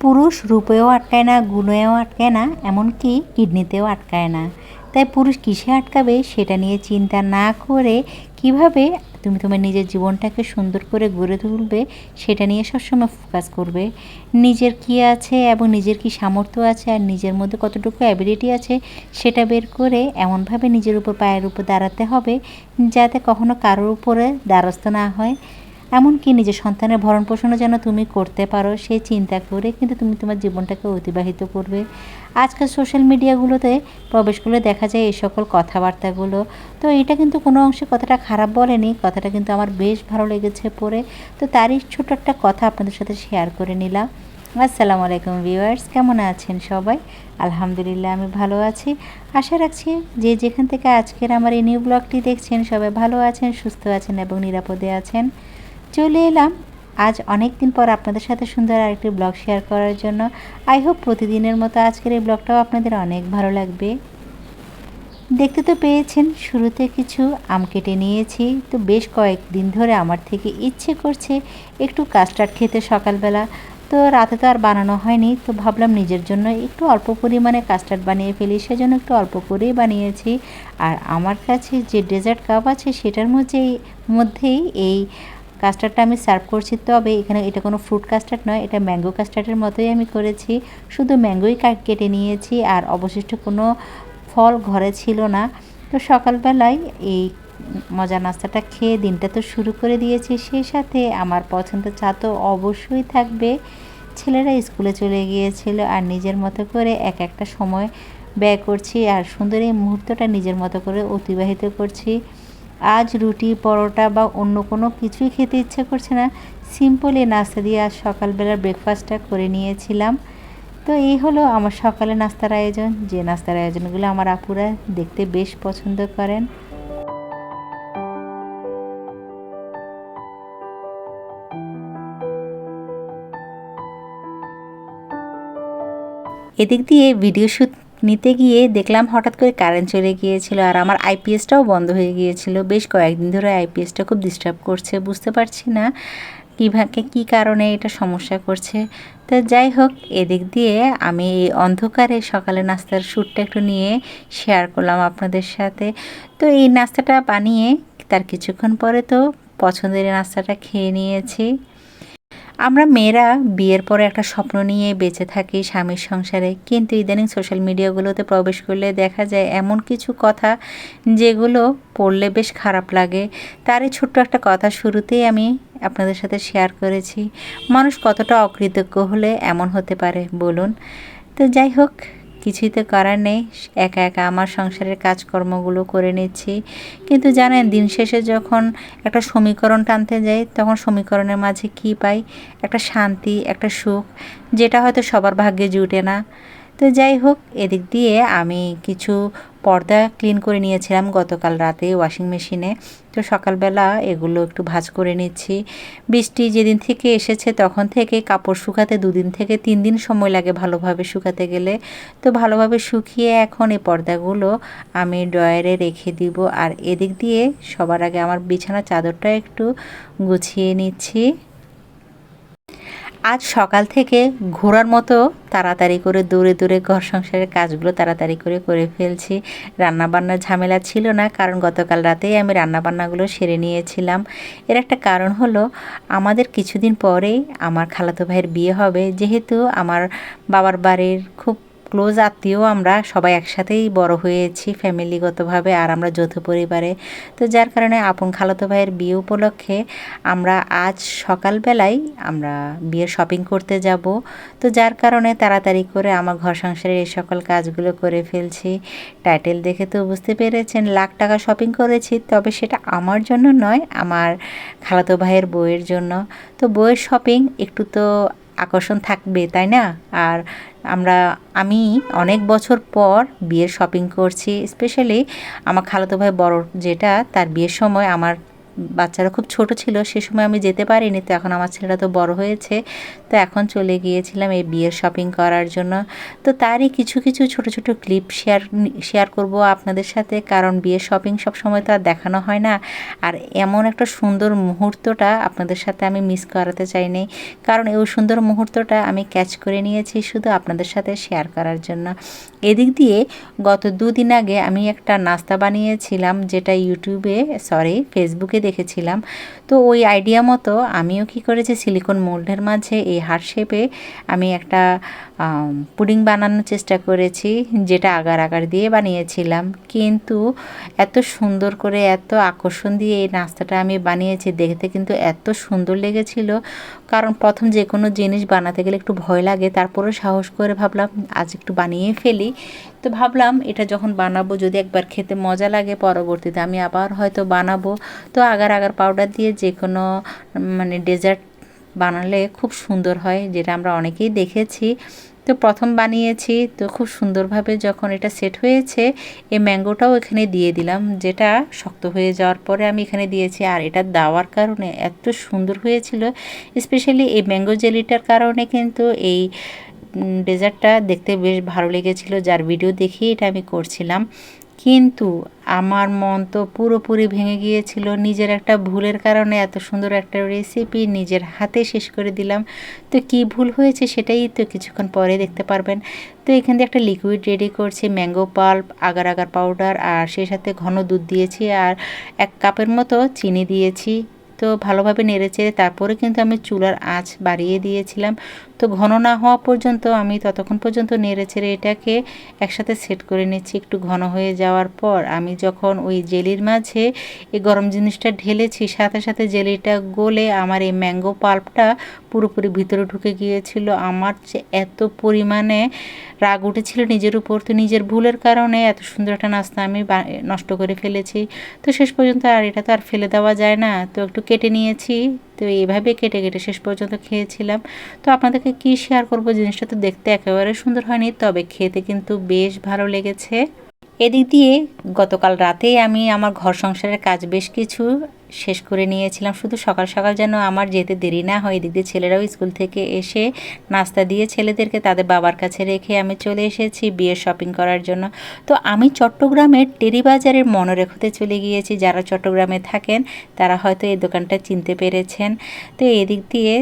পুরুষ রূপেও আটকায় না, গুণেও আটকায় না, এমনকি কিডনিতেও আটকায় না। তাই পুরুষ কিসে আটকাবে সেটা নিয়ে চিন্তা না করে কীভাবে তুমি তোমার নিজের জীবনটাকে সুন্দর করে গড়ে তুলবে সেটা নিয়ে সবসময় ফোকাস করবে। নিজের কী আছে এবং নিজের কী সামর্থ্য আছে আর নিজের মধ্যে কতটুকু অ্যাবিলিটি আছে সেটা বের করে এমনভাবে নিজের উপর, পায়ের উপর দাঁড়াতে হবে যাতে কখনো কারোর উপরে দ্বারস্থ না হয়। এমনকি নিজের সন্তানের ভরণ পোষণও যেন তুমি করতে পারো সেই চিন্তা করে কিন্তু তুমি তোমার জীবনটাকে অতিবাহিত করবে। আজকাল সোশ্যাল মিডিয়াগুলোতে প্রবেশ করলে দেখা যায় এই সকল কথাবার্তাগুলো। তো এটা কিন্তু কোনো অংশে কথাটা খারাপ বলেনি, কথাটা কিন্তু আমার বেশ ভালো লেগেছে পড়ে। তো তারই ছোট একটা কথা আপনাদের সাথে শেয়ার করে নিলাম। আসসালামু আলাইকুম ভিউয়ার্স কেমন আছেন সবাই? আলহামদুলিল্লাহ, আমি ভালো আছি। আশা রাখছি যে যেখান থেকে আজকের আমার এই নিউ ব্লগটি দেখছেন, সবাই ভালো আছেন, সুস্থ আছেন এবং নিরাপদে আছেন। চলে এলাম। আজ অনেক দিন পর আপনাদের সাথে সুন্দর আরেকটি ব্লগ শেয়ার করার জন্য। আই হোপ প্রতিদিনের মতো আজকের এই ব্লগটাও আপনাদের অনেক ভালো লাগবে। দেখতে তো পেয়েছেন, শুরুতে কিছু আম কেটে নিয়েছি। তো বেশ কয়েকদিন ধরে আমার থেকে ইচ্ছে করছে একটু কাস্টার্ড খেতে সকালবেলা। তো রাতে তো আর বানানো হয়নি, তো ভাবলাম নিজের জন্য একটু অল্প পরিমাণে কাস্টার্ড বানিয়ে ফেলি। সেজন্য একটু অল্প করেই বানিয়েছি। আর আমার কাছে যে ডেজার্ট কাপ আছে, সেটার মধ্যেই মধ্যেই এই কাস্টার্ডটা আমি সার্ভ করছি, তবে এখানে এটা কোনো ফ্রুট কাস্টার্ড নয়, এটা ম্যাঙ্গো কাস্টার্ডের মতোই আমি করেছি। শুধু ম্যাঙ্গোই কেটে নিয়েছি, আর অবশিষ্ট কোনো ফল ঘরে ছিল না। তো সকালবেলায় এই মজা নাস্তাটা খেয়ে দিনটা তো শুরু করে দিয়েছি। সেই সাথে আমার পছন্দের চা তো অবশ্যই থাকবে। ছেলেরা স্কুলে চলে গিয়েছিল, আর নিজের মতো করে এক একটা সময় ব্যয় করছি, আর সুন্দর এই মুহূর্তটা নিজের মতো করে অতিবাহিত করছি। আজ রুটি, পরোটা বা অন্য কোনো কিছুই খেতে ইচ্ছে করছে না। সিম্পল এই নাস্তা দিয়ে আজ সকালবেলার ব্রেকফাস্টটা করে নিয়েছিলাম। তো এই হলো আমার সকালে নাস্তার আয়োজন। যে নাস্তার আয়োজনগুলো আমার আপুরা দেখতে বেশ পছন্দ করেন। এদিক দিয়ে ভিডিও শ্যুট নিতে গিয়ে দেখলাম হঠাৎ করে কারেন্ট চলে গিয়েছিল আর আমার আইপিএসটাও বন্ধ হয়ে গিয়েছিল। বেশ কয়েকদিন ধরে আইপিএসটা খুব ডিস্টার্ব করছে, বুঝতে পারছি না কীভাবে, কী কারণে এটা সমস্যা করছে। তো যাই হোক, এদিক দিয়ে আমি এই অন্ধকারে সকালে নাস্তার শ্যুটটা একটু নিয়ে শেয়ার করলাম আপনাদের সাথে। তো এই নাস্তাটা বানিয়ে তার কিছুক্ষণ পরে তো পছন্দের নাস্তাটা খেয়ে নিয়েছি। আমরা মেয়েরা বিয়ের পরে একটা স্বপ্ন নিয়ে বেঁচে থাকি স্বামীর সংসারে। কিন্তু ইদানিং সোশ্যাল মিডিয়াগুলোতে প্রবেশ করলে দেখা যায় এমন কিছু কথা যেগুলো পড়লে বেশ খারাপ লাগে। তারই ছোট্ট একটা কথা শুরুতেই আমি আপনাদের সাথে শেয়ার করেছি। মানুষ কতটা অকৃতজ্ঞ হলে এমন হতে পারে, বলুন? তো যাই হোক কিছুই তো করার নেই। একা একা আমার সংসারের কাজকর্মগুলো করে নিচ্ছি। কিন্তু জানেন, দিন শেষে যখন একটা সমীকরণ টানতে যাই, তখন সমীকরণের মাঝে কী পাই? একটা শান্তি, একটা সুখ, যেটা হয়তো সবার ভাগ্যে জুটে না। তো যাই হোক, এদিক দিয়ে আমি কিছু পর্দা ক্লিন করে নিয়েছিলাম গতকাল রাতে ওয়াশিং মেশিনে তো সকালবেলা এগুলো একটু ভাজ করে নিচ্ছি। বৃষ্টি যেদিন থেকে এসেছে তখন থেকে কাপড় শুকাতে দুদিন থেকে তিন দিন সময় লাগে ভালোভাবে শুকাতে গেলে। তো ভালোভাবে শুকিয়ে এখন এই পর্দাগুলো আমি ড্রয়ারে রেখে দিব। আর এদিক দিয়ে সবার আগে আমার বিছানা চাদরটা একটু গুছিয়ে নিচ্ছি। আজ সকাল থেকে ঘোরার মতো তাড়াতাড়ি করে দূরে দূরে ঘর সংসারের কাজগুলো তাড়াতাড়ি করে করে ফেলছি। রান্নাবান্নার ঝামেলা ছিল না, কারণ গতকাল রাতেই আমি রান্নাবান্নাগুলো সেরে নিয়েছিলাম। এর একটা কারণ হলো, আমাদের কিছুদিন পরেই আমার খালাতো ভাইয়ের বিয়ে হবে। যেহেতু আমার বাবার বাড়ির খুব ক্লোজ আত্মীয় আমরা সবাই একসাথেই বড় হয়েছি ফ্যামিলিগতভাবে আর আমরা যৌথ পরিবারে। তো যার কারণে আপন খালাতো ভাইয়ের বিয়ে উপলক্ষে আমরা আজ সকালবেলায় আমরা বিয়ের শপিং করতে যাব। তো যার কারণে তাড়াতাড়ি করে আমার ঘর সংসারের এই সকল কাজগুলো করে ফেলছি। টাইটেল দেখে তো বুঝতে পেরেছেন, লাখ টাকা শপিং করেছি, তবে সেটা আমার জন্য নয়, আমার খালাতো ভাইয়ের বইয়ের জন্য। তো বইয়ের শপিং একটু তো আকর্ষণ থাকবে, তাই না? আর আমরা, আমি অনেক বছর পর বিয়ের শপিং করছি স্পেশালি আমার খালাতো ভাই বড় যেটা, তার বিয়ের সময় আমার বাচ্চারা খুব ছোট ছিল, সে সময় আমি যেতে পারিনি, তো এখন আমার ছেলেটা তো বড় হয়েছে। তো এখন চলে গিয়েছিলাম এই বিয়ের শপিং করার জন্য। তো তারই কিছু কিছু ছোট ছোট ক্লিপ শেয়ার শেয়ার করব আপনাদের সাথে। কারণ বিয়ের শপিং সব সময় তো আর দেখানো হয় না। আর এমন একটা সুন্দর মুহূর্তটা আপনাদের সাথে আমি মিস করাতে চাইনি। কারণ এই সুন্দর মুহূর্তটা আমি ক্যাচ করে নিয়েছি শুধু আপনাদের সাথে শেয়ার করার জন্য। এদিক দিয়ে গত দুদিন আগে আমি একটা নাস্তা বানিয়েছিলাম, যেটা ইউটিউবে সরি ফেসবুকে দেখেছিলাম। তো ওই আইডিয়া মতো আমিও কি করেছি সিলিকন মোল্ডের মাঝে এই হার্ট শেপে আমি একটা পুডিং বানানোর চেষ্টা করেছি, যেটা আগার আগার দিয়ে বানিয়েছিলাম। কিন্তু এত সুন্দর করে, এত আকর্ষণ দিয়ে এই নাস্তাটা আমি বানিয়েছি, দেখতে কিন্তু এত সুন্দর লেগেছিল। কারণ প্রথম যে কোনো জিনিস বানাতে গেলে একটু ভয় লাগে তারপরে সাহস করে ভাবলাম, আজ একটু বানিয়ে ফেলি। তো ভাবলাম, এটা যখন বানাবো, যদি একবার খেতে মজা লাগে, পরবর্তীতে আমি আবার হয়তো বানাবো। তো আগার আগার পাউডার দিয়ে যে কোনো মানে ডেজার্ট বানালে খুব সুন্দর হয়, যেটা আমরা অনেকেই দেখেছি। তো প্রথম বানিয়েছি, তো খুব সুন্দরভাবে যখন এটা সেট হয়েছে, এই ম্যাঙ্গোটাও এখানে দিয়ে দিলাম, যেটা শক্ত হয়ে যাওয়ার পরে আমি এখানে দিয়েছি। আর এটা দেওয়ার কারণে এত সুন্দর হয়েছিল স্পেশালি এই ম্যাঙ্গো জেলিটার কারণে কিন্তু এই ডেজার্টটা দেখতে বেশ ভালো লেগেছিল, যার ভিডিও দেখি এটা আমি করছিলাম। কিন্তু আমার মন তো পুরোপুরি ভেঙে গিয়েছিল। নিজের একটা ভুলের কারণে এত সুন্দর একটা রেসিপি নিজের হাতে শেষ করে দিলাম। তো কি ভুল হয়েছে সেটাই তো কিছুক্ষণ পরে দেখতে পারবেন। তো এখান দিয়ে একটা লিকুইড রেডি করছি mango pulp agar agar powder আর সেই সাথে ঘন দুধ দিয়েছি, আর এক কাপের মতো চিনি দিয়েছি। তো ভালোভাবে নেড়েচেড়ে তারপরে কিন্তু আমি চুলার আঁচ বাড়িয়ে দিয়েছিলাম। তো ঘন না হওয়া পর্যন্ত আমি ততক্ষণ পর্যন্ত নেড়ে ছেড়ে এটাকে একসাথে সেট করে নিচ্ছি। একটু ঘন হয়ে যাওয়ার পর আমি যখন ওই জেলির মাঝে এই গরম জিনিসটা ঢেলেছি, সাথে সাথে জেলিটা গলে আমার এই ম্যাঙ্গো পাল্পটা পুরোপুরি ভিতরে ঢুকে গিয়েছিল। আমার যে এত পরিমাণে রাগ উঠেছিল নিজের উপর। তো নিজের ভুলের কারণে এত সুন্দর একটা নাস্তা আমি নষ্ট করে ফেলেছি। তো শেষ পর্যন্ত আর এটা তো আর ফেলে দেওয়া যায় না। তো একটু কেটে নিয়েছি। তো এইভাবে কেটে কেটে শেষ পর্যন্ত খেয়েছিলাম। তো আপনাদেরকে কি শেয়ার করব? জিনিসটা তো দেখতে একেবারে সুন্দর হয়নি। তবে খেতে কিন্তু বেশ ভালো লেগেছে। এদিক দিয়ে গতকাল রাতেই আমি আমার ঘর সংসারের কাজ বেশ কিছু শেষ করে নিয়েছিলাম। শুধু সকাল সকাল যেন আমার যেতে দেরি না হয়। এদিক দিয়ে ছেলেরাও স্কুল থেকে এসে নাস্তা দিয়ে ছেলেদেরকে তাদের বাবার কাছে রেখে আমি চলে এসেছি বিয়ের শপিং করার জন্য। তো আমি চট্টগ্রামের টেরিবাজারের মনোরেখতে চলে গিয়েছি। যারা চট্টগ্রামে থাকেন, তারা হয়তো এই দোকানটা চিনতে পেরেছেন। তো এদিক দিয়ে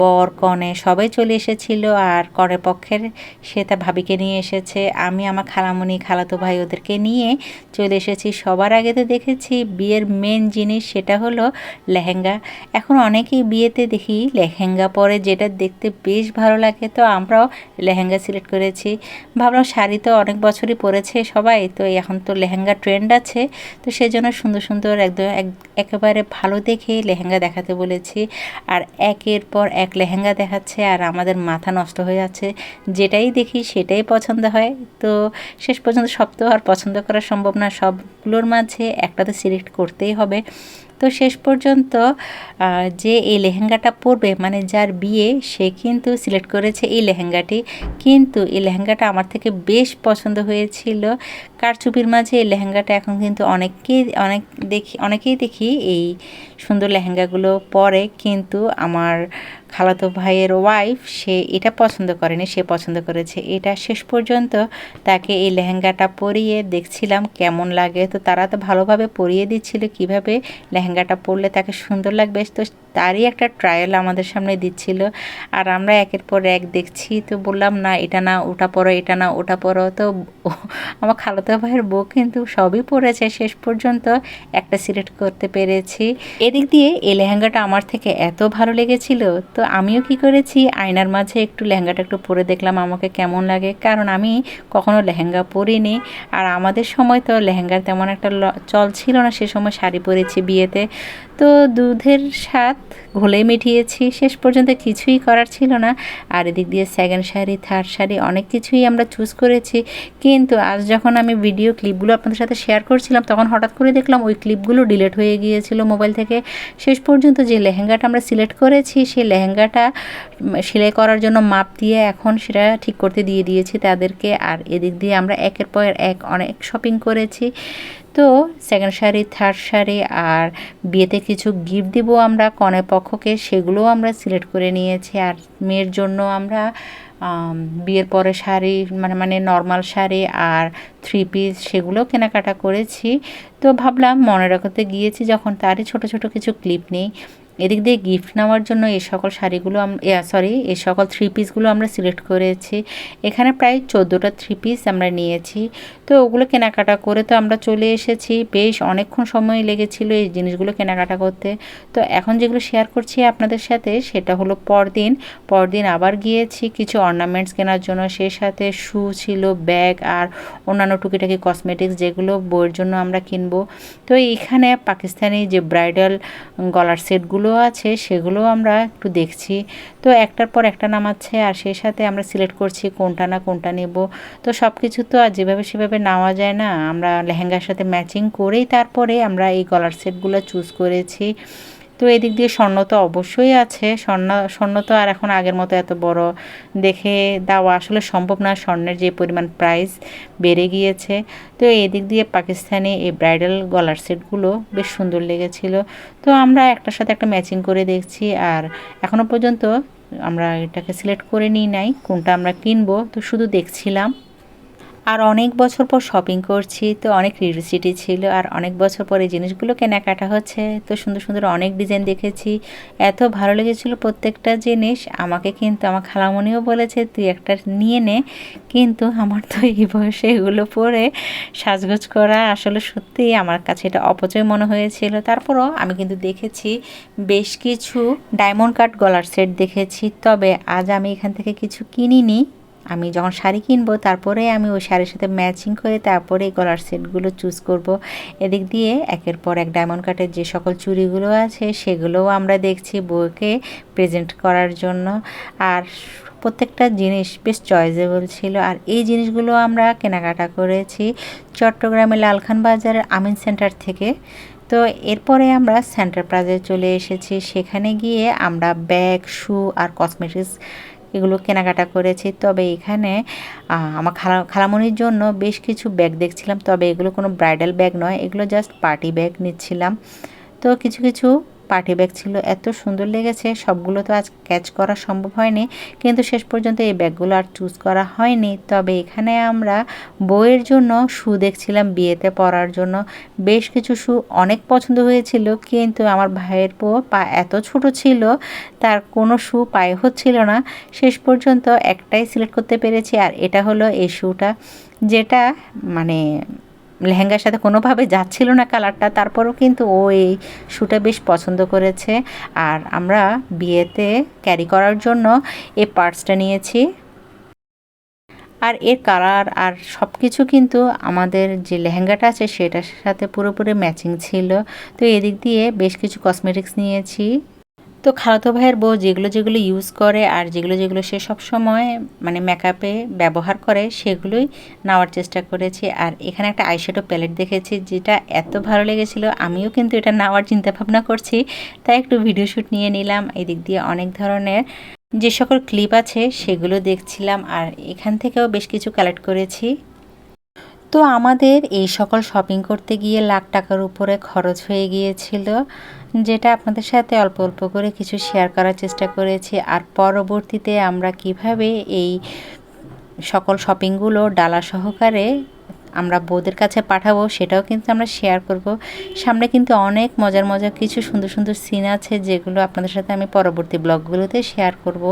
বর, কনে সবাই চলে এসেছিল আর কনের পক্ষের সে তা ভাবিকে নিয়ে এসেছে। আমি, আমার খালামণি খালাতো ভাই ওদেরকে নিয়ে চলে এসেছি। সবার আগে তো দেখেছি বিয়ের মেন জিনিস সেটা হলো লেহেঙ্গা। এখন অনেকেই বিয়েতে দেখি লেহেঙ্গা পরে যেটা দেখতে বেশ ভালো লাগে, তো আমরাও লেহেঙ্গা সিলেক্ট করেছি। ভাবলাম শাড়ি তো অনেক বছরই পরেছে সবাই, তো এখন তো লেহেঙ্গা ট্রেন্ড আছে, তো সেই জন্য সুন্দর সুন্দর একদম একেবারে ভালো দেখে লেহেঙ্গা দেখাতে বলেছি। আর একের পর এক লেহেঙ্গা দেখাচ্ছে আর আমাদের মাথা নষ্ট হয়ে যাচ্ছে। যেটাই দেখি সেটাই পছন্দ হয়, তো শেষ পর্যন্ত সব তো আর পছন্দ করা সম্ভব না, সবগুলোর মাঝে একটা তো সিলেক্ট করতেই হবে। তো শেষ পর্যন্ত যে এই লেহেঙ্গাটা পরবে মানে যার বিয়ে, সে কিন্তু সিলেক্ট করেছে এই লেহেঙ্গাটি। কিন্তু এই লেহেঙ্গাটা আমার থেকে বেশ পছন্দ হয়েছিল। কারচুপির মাঝে এই লেহেঙ্গাটা এখন কিন্তু অনেককেই, অনেক দেখি, অনেকেই দেখি এই সুন্দর লেহেঙ্গাগুলো পরে। কিন্তু আমার খালাতো ভাইয়ের ওয়াইফ সে এটা পছন্দ করেনি, সে পছন্দ করেছে এটা। শেষ পর্যন্ত তাকে এই লেহেঙ্গাটা পরিয়ে দেখছিলাম কেমন লাগে। তো তারা তো ভালোভাবে পরিয়ে দিচ্ছিল কীভাবে লেহেঙ্গাটা পরলে তাকে সুন্দর লাগবে। তো তারই একটা ট্রায়াল আমাদের সামনে দিচ্ছিল। আর আমরা একের পর এক দেখছি, তো বললাম, না, এটা না ওটা পরো, এটা না ওটা পরো। তো আমার খালাতো ভাইয়ের বউ কিন্তু সবই পরেছে। শেষ পর্যন্ত একটা সিলেক্ট করতে পেরেছি। এদিক দিয়ে এই লেহেঙ্গাটা আমার থেকে এত ভালো লেগেছিল, তো আমিও কি করেছি? আয়নার মাঝে একটু লেহেঙ্গাটা একটু পরে দেখলাম আমাকে কেমন লাগে। কারণ আমি কখনো লেহেঙ্গা পরিনি। আর আমাদের সময় তো লেহেঙ্গার তেমন একটা চল ছিল না। সে সময় শাড়ি পরেছি বিয়েতে। তো দুধের স্বাদ ঘোলে মিটিয়েছি। শেষ পর্যন্ত কিছুই করার ছিল না। আর এদিক দিয়ে সেকেন্ড শাড়ি থার্ড শাড়ি অনেক কিছুই আমরা চুজ করেছি। কিন্তু আজ যখন আমি ভিডিও ক্লিপগুলো আপনাদের সাথে শেয়ার করছিলাম, তখন হঠাৎ করে দেখলাম ওই ক্লিপগুলো ডিলেট হয়ে গিয়েছিল মোবাইল থেকে। শেষ পর্যন্ত যে লেহেঙ্গাটা আমরা সিলেক্ট করেছি, সেই লেহেঙ্গা লেহেঙ্গাটা সেলাই করার জন্য মাপ দিয়ে এখন সেটা ঠিক করতে দিয়ে দিয়েছি তাদেরকে। আর এদিক দিয়ে আমরা একের পর এক অনেক শপিং করেছি। তো সেকেন্ড শাড়ি থার্ড শাড়ি আর বিয়েতে কিছু গিফট দিব আমরা কনে পক্ষকে, সেগুলোও আমরা সিলেক্ট করে নিয়েছি। আর মেয়ের জন্য আমরা বিয়ের পরে শাড়ি মানে মানে নর্মাল শাড়ি আর থ্রি পিস সেগুলোও কেনাকাটা করেছি। তো ভাবলাম মনে রাখতে গিয়েছি যখন তারই ছোট ছোট কিছু ক্লিপ নেই। এদিক দিয়ে গিফট নেওয়ার জন্য এই সকল শাড়িগুলো সরি এই সকল থ্রি পিসগুলো আমরা সিলেক্ট করেছি। এখানে প্রায় চোদ্দোটা থ্রি পিস আমরা নিয়েছি। তো ওগুলো কেনাকাটা করে তো আমরা চলে এসেছি। বেশ অনেকক্ষণ সময় লেগেছিল এই জিনিসগুলো কেনাকাটা করতে। তো এখন যেগুলো শেয়ার করছি আপনাদের সাথে, সেটা হলো পরদিন। পরদিন আবার গিয়েছি কিছু অর্নামেন্টস কেনার জন্য। সেই সাথে শু ছিল ব্যাগ আর অন্যান্য টুকিটাকি কসমেটিক্স যেগুলো বইয়ের জন্য আমরা কিনবো। তো এইখানে পাকিস্তানি যে ব্রাইডাল গলার সেটগুলো আছে সেগুলো আমরা একটু দেখছি। তো একটার পর একটা নামাচ্ছে, আর সেই সাথে আমরা সিলেক্ট করছি কোনটা না কোনটা নেব। তো সব কিছু তো আর যেভাবে সেভাবে নেওয়া যায় না। আমরা লেহেঙ্গার সাথে ম্যাচিং করেই তারপরে আমরা এই গলার সেটগুলো চুজ করেছি। তো এদিক দিয়ে স্বর্ণ তো অবশ্যই আছে। স্বর্ণ স্বর্ণ তো আর এখন আগের মতো এত বড় দেখে দেওয়া আসলে সম্ভব না। স্বর্ণের যে পরিমাণ প্রাইস বেড়ে গিয়েছে। তো এদিক দিয়ে পাকিস্তানি এই ব্রাইডাল গলার সেটগুলো বেশ সুন্দর লেগেছিল। তো আমরা একটার সাথে একটা ম্যাচিং করে দেখছি আর এখনও পর্যন্ত আমরা এটাকে সিলেক্ট করে নিই নাই। কোনটা আমরা কিনবো? তো শুধু দেখছিলাম। আর অনেক বছর পর শপিং করছি, তো অনেক কিউরিসিটি ছিল আর অনেক বছর পরে জিনিসগুলো কেনাকাটা হচ্ছে। তো সুন্দর সুন্দর অনেক ডিজাইন দেখেছি। এত ভালো লেগেছিল প্রত্যেকটা জিনিস। আমাকে কিন্তু আমার খালামণিও বলেছে, তুই একটা নিয়ে নে। কিন্তু আমার তো এই বয়সে এগুলো পরে সাজগোজ করা আসলে সত্যিই আমার কাছে এটা অপচয় মনে হয়েছিল। তারপরও আমি কিন্তু দেখেছি বেশ কিছু ডায়মন্ড কাট গলার সেট দেখেছি। তবে আজ আমি এখান থেকে কিছু কিনিনি। আমি যখন শাড়ি কিনবো, তারপরে আমি ওই শাড়ির সাথে ম্যাচিং করে তারপরে গলার সেটগুলো চুজ করব। এদিক দিয়ে একের পর এক ডায়মন্ড কাটের যে সকল চুড়িগুলো আছে, সেগুলোও আমরা দেখছি বউকে প্রেজেন্ট করার জন্য। আর প্রত্যেকটা জিনিস বেশ চয়েজেবল ছিল। আর এই জিনিসগুলো আমরা কেনাকাটা করেছি চট্টগ্রামের লালখান বাজারের আমিন সেন্টার থেকে। তো এরপরে আমরা সেন্টার প্লাজায় চলে এসেছি। সেখানে গিয়ে আমরা ব্যাগ শু আর কসমেটিক্স এগুলো কেনাকাটা করেছি। তবে এখানে আমার খালা খালামনির জন্য বেশ কিছু ব্যাগ দেখছিলাম। তবে এগুলো কোনো ব্রাইডাল ব্যাগ নয়, এগুলো জাস্ট পার্টি ব্যাগ নিচ্ছিলাম। তো কিছু কিছু পার্টি ব্যাগ ছিল, এত সুন্দর লেগেছে, সবগুলো তো আজ ক্যাচ করা সম্ভব হয়নি, কিন্তু শেষ পর্যন্ত এই ব্যাগগুলো আর চুজ করা হয়নি। তবে এখানে আমরা বইয়ের জন্য শু দেখছিলাম, বিয়েতে পরার জন্য। বেশ কিছু শু অনেক পছন্দ হয়েছিল, কিন্তু আমার ভাইয়ের পো পা এত ছোট ছিল, তার কোনো শু পায়ে হচ্ছিল না। শেষ পর্যন্ত একটাই সিলেক্ট করতে পেরেছি, আর এটা হলো এই শুটা, যেটা মানে লেহেঙ্গার সাথে কোনোভাবে যাচ্ছিল না কালারটা, তারপরও কিন্তু ও এই শ্যুটা বেশ পছন্দ করেছে। আর আমরা বিয়েতে ক্যারি করার জন্য এই পার্টসটা নিয়েছি। আর এর কালার আর সব কিছু কিন্তু আমাদের যে লেহেঙ্গাটা আছে, সেটার সাথে পুরোপুরি ম্যাচিং ছিল। তো এদিক দিয়ে বেশ কিছু কসমেটিক্স নিয়েছি। তো খালাতো ভাইয়ের বউ যেগুলো যেগুলো ইউজ করে আর যেগুলো যেগুলো সে সব সময় মানে মেকআপে ব্যবহার করে, সেগুলোই নেওয়ার চেষ্টা করেছি। আর এখানে একটা আইশ্যাডো প্যালেট দেখেছি যেটা এত ভালো লেগেছিল, আমিও কিন্তু এটা নেওয়ার চিন্তাভাবনা করছি। তাই একটু ভিডিও শ্যুট নিয়ে নিলাম, এদিক দিয়ে অনেক ধরনের যে সকল ক্লিপ আছে সেগুলো দেখছিলাম আর এখান থেকেও বেশ কিছু কালেক্ট করেছি। তো আমাদের এই সকল শপিং করতে গিয়ে লাখ টাকার উপরে খরচ হয়ে গিয়েছিল। যেটা আপনাদের সাথে অল্প অল্প করে কিছু শেয়ার করার চেষ্টা করেছি। আর পরবর্তীতে আমরা কীভাবে এই সকল শপিংগুলো ডালা সহকারে আমরা বউদের কাছে পাঠাবো, সেটাও কিন্তু আমরা শেয়ার করব। সামনে কিন্তু অনেক মজার মজার কিছু সুন্দর সুন্দর সিন আছে, যেগুলো আপনাদের সাথে আমি পরবর্তী ব্লগগুলোতে শেয়ার করব।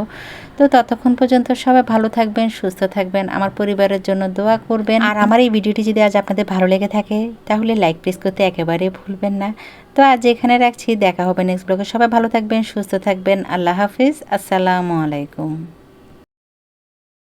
তো ততক্ষণ পর্যন্ত সবাই ভালো থাকবেন, সুস্থ থাকবেন, আমার পরিবারের জন্য দোয়া করবেন। আর আমার এই ভিডিওটি যদি আজ আপনাদের ভালো লেগে থাকে, তাহলে লাইক প্রেস করতে একেবারে ভুলবেন না। তো আজ এখানে রাখছি, দেখা হবে নেক্সট ব্লগে সবাই ভালো থাকবেন, সুস্থ থাকবেন, আল্লাহ হাফিজ, আসসালামু আলাইকুম।